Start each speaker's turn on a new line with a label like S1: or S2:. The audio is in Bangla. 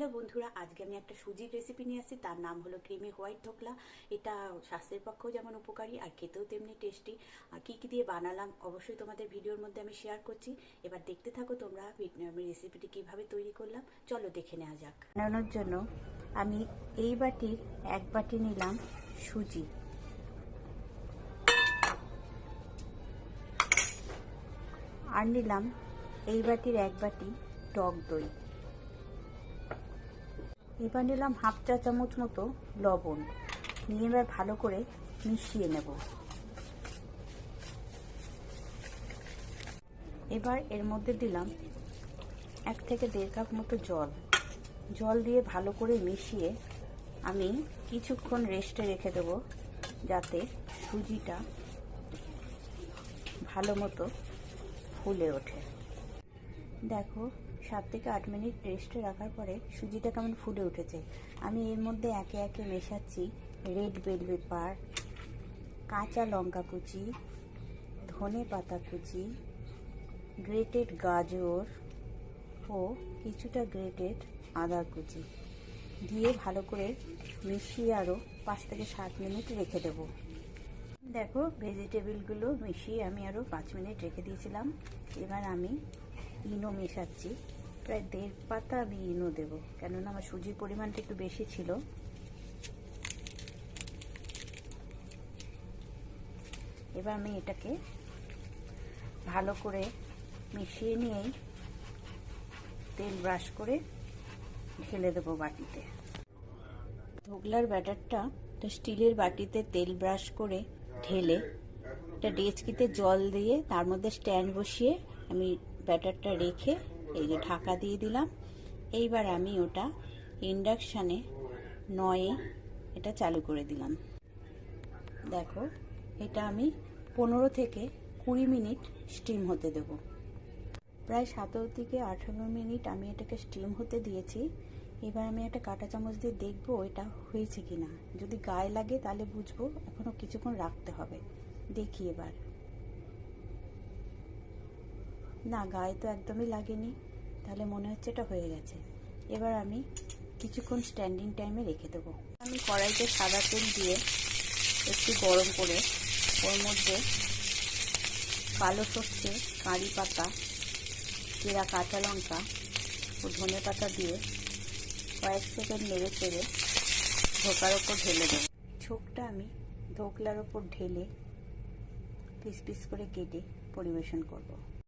S1: হ্যালো বন্ধুরা, আজকে আমি একটা সুজির রেসিপি নিয়ে আসছি। তার নাম হলো ক্রিমি হোয়াইট ধোকলা এটা স্বাস্থ্যের পক্ষেও যেমন উপকারী আর খেতেও তেমনি টেস্টি আর কী কী দিয়ে বানালাম অবশ্যই তোমাদের ভিডিওর মধ্যে আমি শেয়ার করছি। এবার দেখতে থাকো তোমরা আমি রেসিপিটি কীভাবে তৈরি করলাম। চলো দেখে নেওয়া যাক। বানানোর জন্য আমি এই বাটির এক বাটি নিলাম সুজি। আর নিলাম এই বাটির এক বাটি টক দই। এবার নিলাম হাফ চা চামচ মতো লবণ। নিয়ে এবার ভালো করে মিশিয়ে নেব। এবার এর মধ্যে দিলাম এক থেকে দেড় কাপ মতো জল। জল দিয়ে ভালো করে মিশিয়ে আমি কিছুক্ষণ রেস্টে রেখে দেবো যাতে সুজিটা ভালো মতো ফুলে ওঠে। দেখো, সাত থেকে আট মিনিট রেস্টে রাখার পরে সুজিটা কেমন ফুলে উঠেছে। আমি এর মধ্যে একে একে মেশাচ্ছি রেড বেল পেপার কাঁচা লঙ্কা কুচি, ধনে পাতা কুচি গ্রেটেড গাজর ও কিছুটা গ্রেটেড আদা কুচি। দিয়ে ভালো করে মিশিয়ে আরও পাঁচ থেকে সাত মিনিট রেখে দেবো। দেখো ভেজিটেবিলগুলো মিশিয়ে আমি আরও পাঁচ মিনিট রেখে দিয়েছিলাম। এবার আমি ইনো মেশাচ্ছি। প্রায় দেড় পাতা আমি ইনো দেবো, কেননা আমার সুজির পরিমাণটা একটু বেশি ছিল। এবার আমি এটাকে ভালো করে মিশিয়ে নিয়েই তেল ব্রাশ করে ঢেলে দেবো বাটিতে। ধোগলার ব্যাটারটা স্টিলের বাটিতে তেল ব্রাশ করে ঢেলে, একটা ডেচকিতে জল দিয়ে তার মধ্যে স্ট্যান্ড বসিয়ে আমি ব্যাটারটা রেখে এই যে ঢাকা দিয়ে দিলাম। এইবার আমি ওটা ইন্ডাকশানে নয়ে এটা চালু করে দিলাম। দেখো, এটা আমি পনেরো থেকে কুড়ি মিনিট স্টিম হতে দেব। প্রায় সতেরো থেকে আঠেরো মিনিট আমি এটাকে স্টিম হতে দিয়েছি। এবার আমি একটা কাঁটা চামচ দিয়ে দেখব এটা হয়েছে কি না যদি গায়ে লাগে তাহলে বুঝব এখনও কিছুক্ষণ রাখতে হবে। দেখি এবার। না, গায়ে তো একদমই লাগেনি। তাহলে মনে হচ্ছে এটা হয়ে গেছে। এবার আমি কিছুক্ষণ স্ট্যান্ডিং টাইমে রেখে দেবো। আমি কড়াইতে সাদা তেল দিয়ে একটু গরম করে ওর মধ্যে কালো সর্ষে, কারি পাতা চেরা কাঁচা লঙ্কা ও ধনে পাতা দিয়ে কয়েক সেকেন্ড নেড়ে চেড়ে ধোকার ওপর ঢেলে দেবো। ছোকটা আমি ধোকলার ওপর ঢেলে পিস পিস করে কেটে পরিবেশন করব।